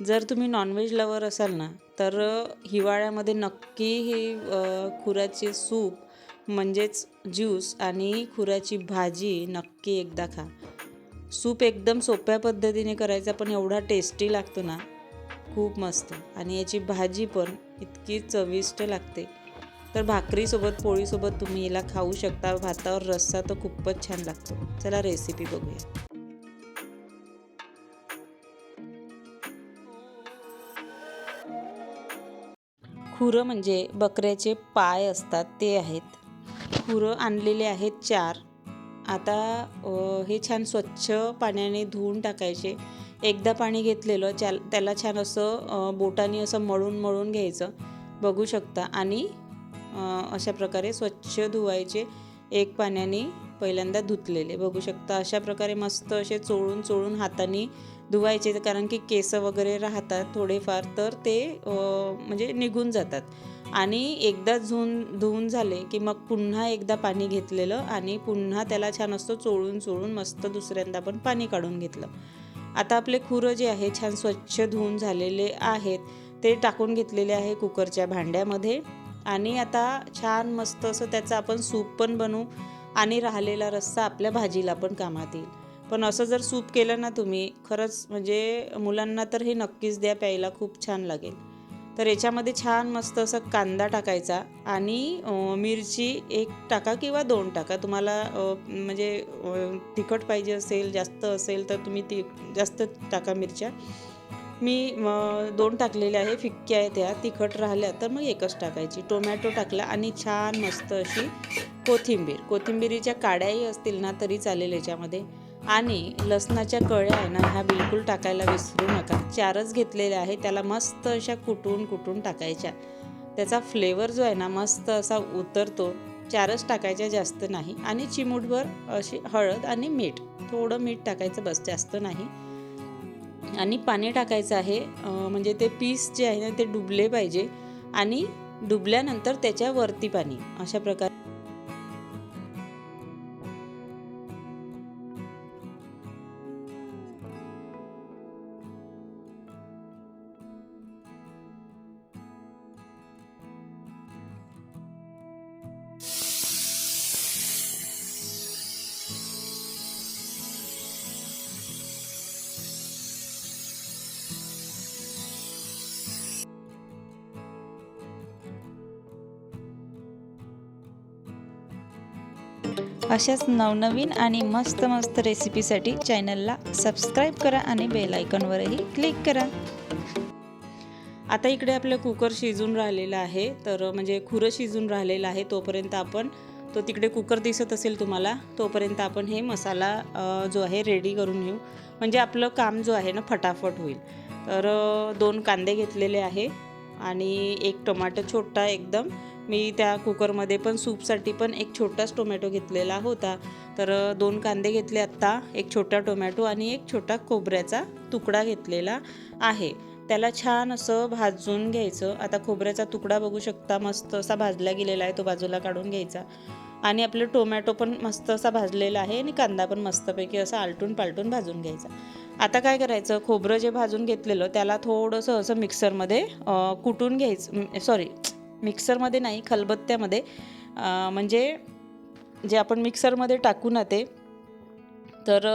जर तुम्ही non veg lover असाल ना तर हिवाळ्यामध्ये नक्की ही खुराची खुराचे सूप म्हणजेच ज्यूस आणि खुराची भाजी नक्की एकदा खा. सूप एकदम सोप्या पद्धतीने करायचा पण एवढा टेस्टी लागतो ना खूप मस्त. आणि याची भाजी पण इतकी चविष्ट लागते. तर भाकरीसोबत पोळीसोबत तुम्ही याला खाऊ शकता. भातावर रस्सा तर खूपच छान लागतो. चला रेसिपी बघूया. खुरं म्हणजे बकऱ्याचे पाय असतात ते आहेत. खुरं आणलेले आहेत चार. आता हे छान स्वच्छ पाण्याने धुवून टाकायचे. एकदा पाणी घेतलेलं त्या त्याला छान असं बोटाने असं मळून मळून घ्यायचं. बघू शकता. आणि अशा प्रकारे स्वच्छ धुवायचे. एक पाण्याने पहिल्यांदा धुतलेले. बघू शकता. अशा प्रकारे मस्त असे चोळून चोळून हाताने धुवायचे कारण की केस वगैरे राहतात थोडेफार तर ते म्हणजे निघून जातात. आणि एकदा धुवून धुवून झाले की मग पुन्हा एकदा पाणी घेतलेलं आणि पुन्हा त्याला छान असतो चोळून चोळून मस्त दुसऱ्यांदा पण पाणी काढून घेतलं. आता आपले खुरं जे आहे छान स्वच्छ धुवून झालेले आहेत ते टाकून घेतलेले आहे कुकरच्या भांड्यामध्ये. आणि आता छान मस्त असं त्याचं आपण सूप पण बनवू आणि राहिलेला रस्सा आपल्या भाजीला पण कामात येईल. पण असं जर सूप केलं ना तुम्ही खरंच म्हणजे मुलांना तर हे नक्कीच द्या प्यायला खूप छान लागेल. तर याच्यामध्ये छान मस्त असं कांदा टाकायचा आणि मिरची एक टाका किंवा दोन टाका. तुम्हाला म्हणजे तिखट पाहिजे असेल जास्त असेल तर तुम्ही ती जास्त टाका मिरच्या. मी दोन टाकलेल्या आहे फिक्क्या आहे त्या. तिखट राहिल्या तर मग एकच टाकायची. टोमॅटो टाकला आणि छान मस्त अशी कोथिंबीर. कोथिंबीरीच्या काड्याही असतील ना तरी चालेल याच्यामध्ये. आणि लसणाच्या कळ्या आहे ना ह्या बिलकुल टाकायला विसरू नका. चारच घेतलेल्या आहे त्याला मस्त अशा कुटून कुटून टाकायच्या. त्याचा फ्लेवर जो आहे ना मस्त असा उतरतो. चारच टाकायच्या जास्त नाही. आणि चिमूटभर अशी हळद आणि मीठ. थोडं मीठ टाकायचं बस जास्त नाही. आणि पाणी टाकायचं आहे म्हणजे ते पीस जे आहे ना ते डुबले पाहिजे. आणि डुबल्यानंतर त्याच्यावरती पाणी. अशा प्रकारे अशाच नवनवीन आणि मस्त मस्त रेसिपीसाठी चॅनलला सबस्क्राईब करा आणि बेल आयकॉनवरही क्लिक करा. आता इकडे आपलं कुकर शिजून राहिलेलं आहे. तर म्हणजे खुरं शिजून राहिलेलं आहे. तोपर्यंत आपण तो तिकडे कुकर दिसत असेल तुम्हाला तोपर्यंत आपण हे मसाला जो आहे रेडी करून घेऊ. म्हणजे आपलं काम जो आहे ना फटाफट होईल. तर दोन कांदे घेतलेले आहे. आणि एक टोमॅटो छोटा एकदम मी त्या कुकरमध्ये पण सूपसाठी पण एक छोटाच टोमॅटो घेतलेला होता. तर दोन कांदे घेतले आत्ता एक छोटा टोमॅटो आणि एक छोटा खोबऱ्याचा तुकडा घेतलेला आहे. त्याला छान असं भाजून घ्यायचं. आता खोबऱ्याचा तुकडा बघू शकता मस्त असा भाजला गेलेला आहे तो बाजूला काढून घ्यायचा. आणि आपलं टोमॅटो पण मस्त असा भाजलेला आहे आणि कांदा पण मस्तपैकी असा आलटून पालटून भाजून घ्यायचा. आता काय करायचं खोबरं जे भाजून घेतलेलं त्याला थोडंसं असं मिक्सरमध्ये कुटून घ्यायचं सॉरी मिक्सरमध्ये नाही खलबत्त्यामध्ये. म्हणजे जे आपण मिक्सरमध्ये टाकू ना ते तर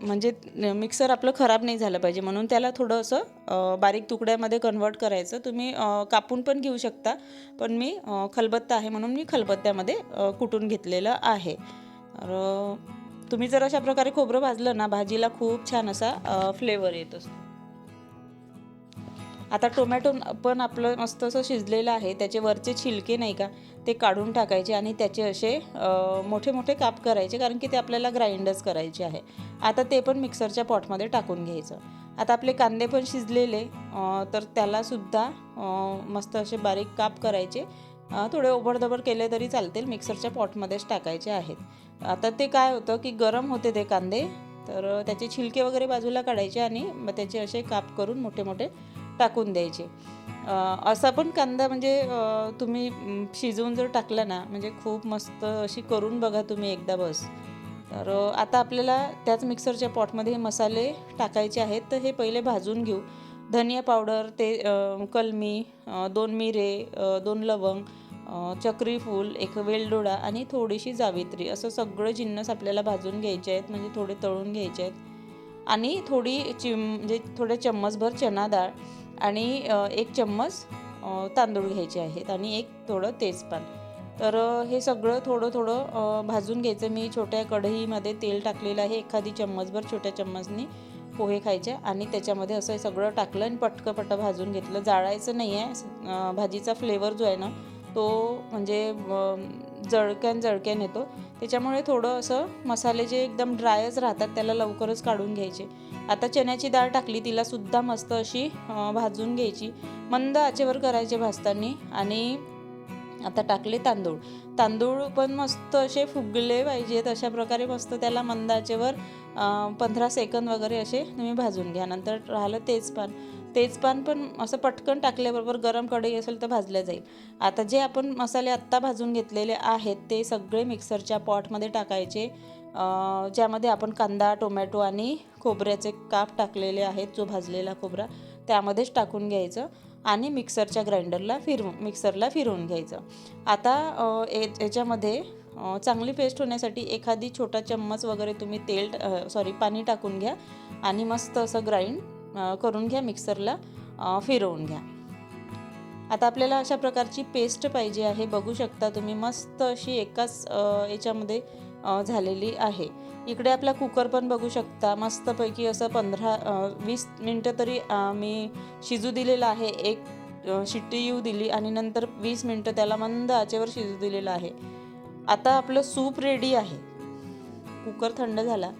म्हणजे मिक्सर आपलं खराब नाही झालं पाहिजे. म्हणून त्याला थोडं असं बारीक तुकड्यामध्ये कन्वर्ट करायचं. तुम्ही कापून पण घेऊ शकता. पण मी खलबत्ता आहे म्हणून मी खलबत्त्यामध्ये कुटून घेतलेलं आहे. तर तुम्ही जर अशा प्रकारे खोबरं भाजलं ना भाजीला खूप छान असा फ्लेवर येत असतो. आता टोमॅटो पण आपलं मस्त असं शिजलेलं आहे त्याचे वरचे छिलके नाही का ते काढून टाकायचे आणि त्याचे असे मोठे मोठे काप करायचे कारण की ते आपल्याला ग्राइंडच करायचे आहे. आता ते पण मिक्सरच्या पॉटमध्ये टाकून घ्यायचं. आता आपले कांदे पण शिजलेले तर त्यालासुद्धा मस्त असे बारीक काप करायचे. थोडे ओबडधबड केले तरी चालतील मिक्सरच्या पॉटमध्येच टाकायचे आहेत. आता ते काय होतं की गरम होते ते कांदे तर त्याचे छिलके वगैरे बाजूला काढायचे आणि मग त्याचे असे काप करून मोठे मोठे टाकून द्यायचे. असा पण कांदा म्हणजे तुम्ही शिजवून जर टाकला ना म्हणजे खूप मस्त अशी करून बघा तुम्ही एकदा बस. तर आता आपल्याला त्याच मिक्सरच्या पॉटमध्ये हे मसाले टाकायचे आहेत तर हे पहिले भाजून घेऊ. धनिया पावडर ते कलमी दोन मिरे दोन लवंग चक्री फूल एक वेलदोडा आणि थोडीशी जावित्री. असं सगळं जिन्नस आपल्याला भाजून घ्यायचे आहेत म्हणजे थोडे तळून घ्यायचे आहेत. आणि थोडी चिम म्हणजे थोडे चम्मचभर चना डाळ. आणि एक चम्मच तांदूळ घ्यायचे आहेत आणि एक थोडं तेजपान. तर हे सगळं थोडं थोडं भाजून घ्यायचं. मी छोट्या कढईमध्ये तेल टाकलेलं आहे. एखादी चम्मचभर छोट्या चम्मचनी पोहे खायचे आणि त्याच्यामध्ये असं सगळं टाकलं आणि पटकं पटकं भाजून घेतलं. जाळायचं नाही आहे. भाजीचा फ्लेवर जो आहे ना तो म्हणजे जळक्यान जळक्यान येतो. त्याच्यामुळे थोडं असं मसाले जे एकदम ड्रायच राहतात त्याला लवकरच काढून घ्यायचे. आता चण्याची डाळ टाकली तिला सुद्धा मस्त अशी भाजून घ्यायची. मंद आचेवर करायचे भाजताना आणि आता टाकले तांदूळ. तांदूळ पण मस्त असे फुगले पाहिजेत अशा प्रकारे मस्त त्याला मंद आचेवर पंधरा सेकंद वगैरे असे तुम्ही भाजून घ्या. नंतर राहिलं तेच पण तेजपान पण असं पटकन टाकल्याबरोबर गरम कढई असेल तर भाजल्या जाईल. आता जे आपण मसाले आत्ता भाजून घेतलेले आहेत ते सगळे मिक्सरच्या पॉटमध्ये टाकायचे. ज्यामध्ये आपण कांदा टोमॅटो आणि खोबऱ्याचे काप टाकलेले आहेत जो भाजलेला खोबरा त्यामध्येच टाकून घ्यायचं आणि मिक्सरच्या ग्राइंडरला फिरवून मिक्सरला फिरवून घ्यायचं. आता ए- याच्यामध्ये चांगली पेस्ट होण्यासाठी एखादी छोटा चम्मच वगैरे तुम्ही तेल सॉरी पाणी टाकून घ्या आणि मस्त असं ग्राइंड करून घ्या मिक्सरला फिरवून घ्या. आता आपल्याला अशा प्रकारची पेस्ट पाहिजे आहे. बघू शकता तुम्ही मस्त अशी एकाच याच्यामध्ये झालेली आहे. इकडे आपला कुकर पण बघू शकता. मस्तपैकी असं पंधरा वीस मिनटं तरी मी शिजू दिलेलं आहे. एक शिट्टी येऊ दिली आणि नंतर वीस मिनटं त्याला मंद आचेवर शिजू दिलेलं आहे. आता आपलं सूप रेडी आहे. कुकर थंड झाला.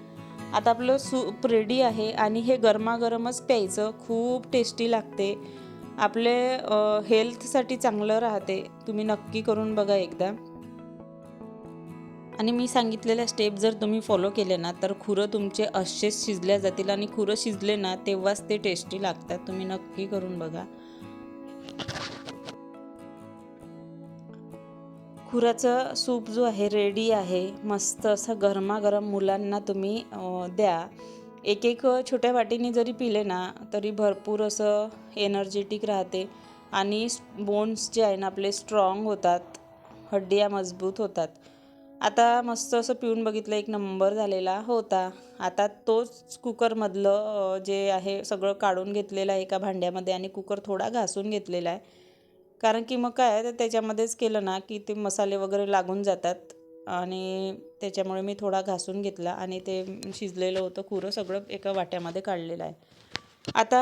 आता आपलं सूप रेडी आहे आणि हे गरमागरमच प्यायचं. खूप टेस्टी लागते. आपले हेल्थसाठी चांगलं राहते. तुम्ही नक्की करून बघा एकदा. आणि मी सांगितलेल्या स्टेप जर तुम्ही फॉलो केले ना तर खुरं तुमचे असेच शिजल्या जातील आणि खुरं शिजले ना तेव्हाच ते टेस्टी लागतात. तुम्ही नक्की करून बघा. खुराचं सूप जो आहे रेडी आहे मस्त असं गरमागरम मुलांना तुम्ही द्या. एक एक छोट्या वाटीने जरी पिले ना तरी भरपूर असं एनर्जेटिक राहते. आणि बोन्स जे आहे ना आपले स्ट्रॉंग होतात. हड्डिया मजबूत होतात. आता मस्त असं पिऊन बघितलं एक नंबर झालेला होता. आता तोच कुकरमधलं जे आहे सगळं काढून घेतलेलं आहे एका भांड्यामध्ये आणि कुकर थोडा घासून घेतलेला आहे. कारण की मग काय तर त्याच्यामध्येच केलं ना की ते मसाले वगैरे लागून जातात. आणि त्याच्यामुळे मी थोडा घासून घेतला आणि ते शिजलेलं होतं खुरं सगळं एका वाट्यामध्ये काढलेलं आहे. आता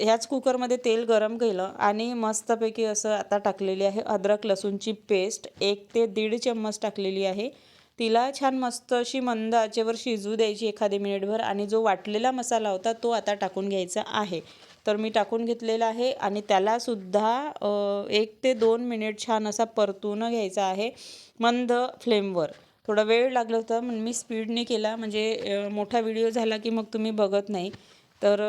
ह्याच कुकरमध्ये तेल गरम केलं आणि मस्तपैकी असं आता टाकलेली आहे अद्रक लसूणची पेस्ट. एक ते दीड चम्मच टाकलेली आहे. तिला छान मस्त अशी मंद आचेवर शिजू द्यायची एखादी मिनिटभर आणि जो वाटलेला मसाला होता तो आता टाकून घ्यायचा आहे. तर मी टाकून घेतलेला आहे आणि त्यालासुद्धा एक ते दोन मिनिट छान असा परतून घ्यायचा आहे मंद फ्लेमवर. थोडा वेळ लागला होता म्हणून मी स्पीडने केला म्हणजे मोठा व्हिडिओ झाला की मग तुम्ही बघत नाही. तर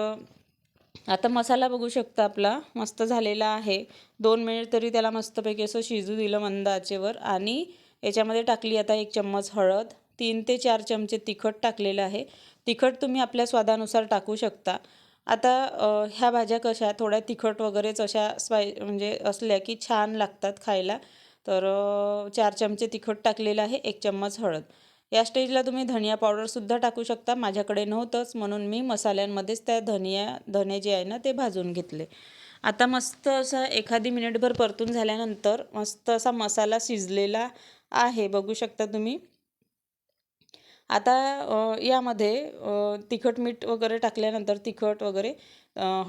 आता मसाला बघू शकता आपला मस्त झालेला आहे. दोन मिनिट तरी त्याला मस्तपैकी असं शिजू दिलं मंद आचेवर आणि याच्यामध्ये टाकली आता एक चम्मच हळद तीन ते चार चमचे तिखट टाकलेलं आहे. तिखट तुम्ही आपल्या स्वादानुसार टाकू शकता. आता ह्या भाज्या कशा थोड्या तिखट वगैरेच अशा स्पाय म्हणजे असल्या की छान लागतात खायला. तर चार चमचे तिखट टाकलेलं आहे एक चम्मच हळद. या स्टेजला तुम्ही धनिया पावडरसुद्धा टाकू शकता. माझ्याकडे नव्हतंच म्हणून मी मसाल्यांमध्येच त्या धनिया धने जे आहे ना ते भाजून घेतले. आता मस्त असा एखादी मिनिटभर परतून झाल्यानंतर मस्त असा मसाला शिजलेला आहे. बघू शकता तुम्ही. आता यामध्ये तिखट मीठ वगैरे टाकल्यानंतर तिखट वगैरे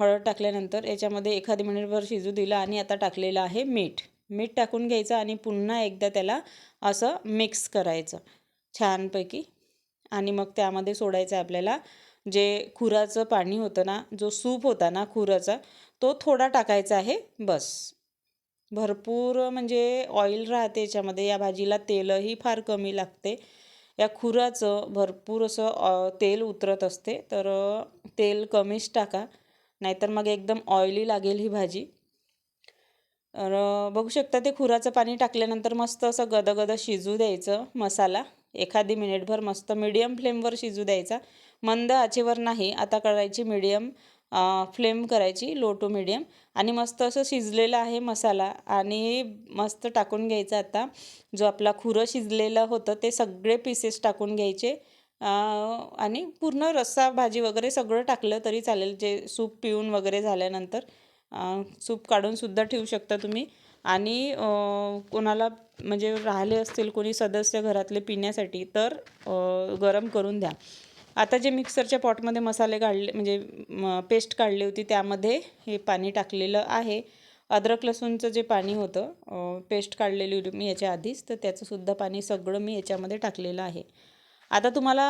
हळद टाकल्यानंतर याच्यामध्ये एखादी मिनिटभर शिजू दिलं आणि आता टाकलेलं आहे मीठ. मीठ टाकून घ्यायचं आणि पुन्हा एकदा त्याला असं मिक्स करायचं छानपैकी. आणि मग त्यामध्ये सोडायचं आहे आपल्याला. जे खुराचं पाणी होतं ना जो सूप होता ना खुराचा तो थोडा टाकायचा आहे बस. भरपूर म्हणजे ऑइल राहते याच्यामध्ये. या भाजीला तेलही फार कमी लागते. या खुराचं भरपूर असं तेल उतरत असते. तर तेल कमीच टाका. नाहीतर मग एकदम ऑइली लागेल ही भाजी. तर बघू शकता ते खुराचं पाणी टाकल्यानंतर मस्त असं गदगद शिजू द्यायचं मसाला. एखादी मिनिटभर मस्त मिडियम फ्लेमवर शिजू द्यायचा. मंद आचेवर नाही. आता करायची मिडियम फ्लेम करायची लो टू मिडियम आणि मस्त असं शिजलेलं आहे मसाला. आणि मस्त टाकून घ्यायचं आता. जो आपला खुरं शिजलेलं होतं ते सगळे पीसेस टाकून घ्यायचे. आणि पूर्ण रस्सा भाजी वगैरे सगळं टाकलं तरी चालेल. जे सूप पिऊन वगैरे झाल्यानंतर. सूप काढूनसुद्धा ठेवू शकता तुम्ही. आणि कोणाला म्हणजे राहिले असतील कोणी सदस्य घरातले पिण्यासाठी तर गरम करून द्या. आता जे मिक्सरच्या पॉटमध्ये मसाले काढले म्हणजे पेस्ट काढली होती त्यामध्ये हे पाणी टाकलेलं आहे. अद्रक लसूणचं जे पाणी होतं पेस्ट काढलेली होती मी याच्या आधीच तर त्याचंसुद्धा पाणी सगळं मी याच्यामध्ये टाकलेलं आहे. आता तुम्हाला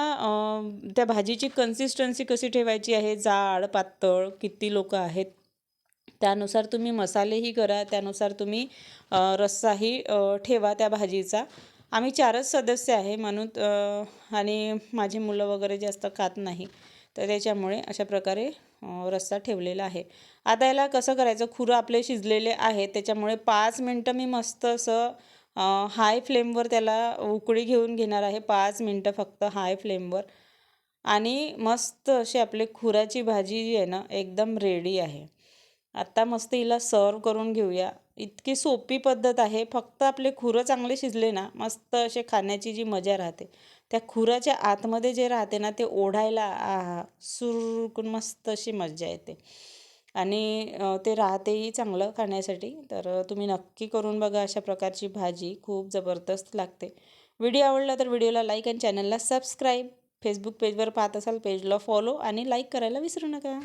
त्या भाजीची कन्सिस्टन्सी कशी ठेवायची आहे? जाड पातळ किती लोक आहेत? त्यानुसार तुम्ही मसालेही करा त्यानुसार तुम्ही रस्साही ठेवा त्या भाजीचा. आम्ही चारच सदस्य आहे म्हणून आणि माझी मुलं वगैरे जास्त खात नाही. तर त्याच्यामुळे अशा प्रकारे रस्सा ठेवलेला आहे. आता याला कसं करायचं? खुरं आपले शिजलेले आहे त्याच्यामुळे पाच मिनटं मी मस्त असं हाय फ्लेमवर त्याला उकळी घेऊन घेणार आहे. पाच मिनटं फक्त हाय फ्लेमवर आणि मस्त अशी आपली खुराची भाजी जी आहे ना एकदम रेडी आहे. आत्ता मस्त हिला सर्व करून घेऊया. इतकी सोपी पद्धत आहे. फक्त आपले खुरं चांगले शिजले ना मस्त असे खाण्याची जी मजा राहते. त्या खुराच्या आतमध्ये जे राहते ना ते ओढायला आहा सुरकून मस्त अशी मजा येते. आणि ते राहतेही चांगलं खाण्यासाठी. तर तुम्ही नक्की करून बघा अशा प्रकारची भाजी. खूप जबरदस्त लागते. व्हिडिओ आवडला तर व्हिडिओला लाईक आणि चॅनलला सबस्क्राईब. फेसबुक पेजवर पाहत असाल पेजला फॉलो आणि लाईक करायला विसरू नका.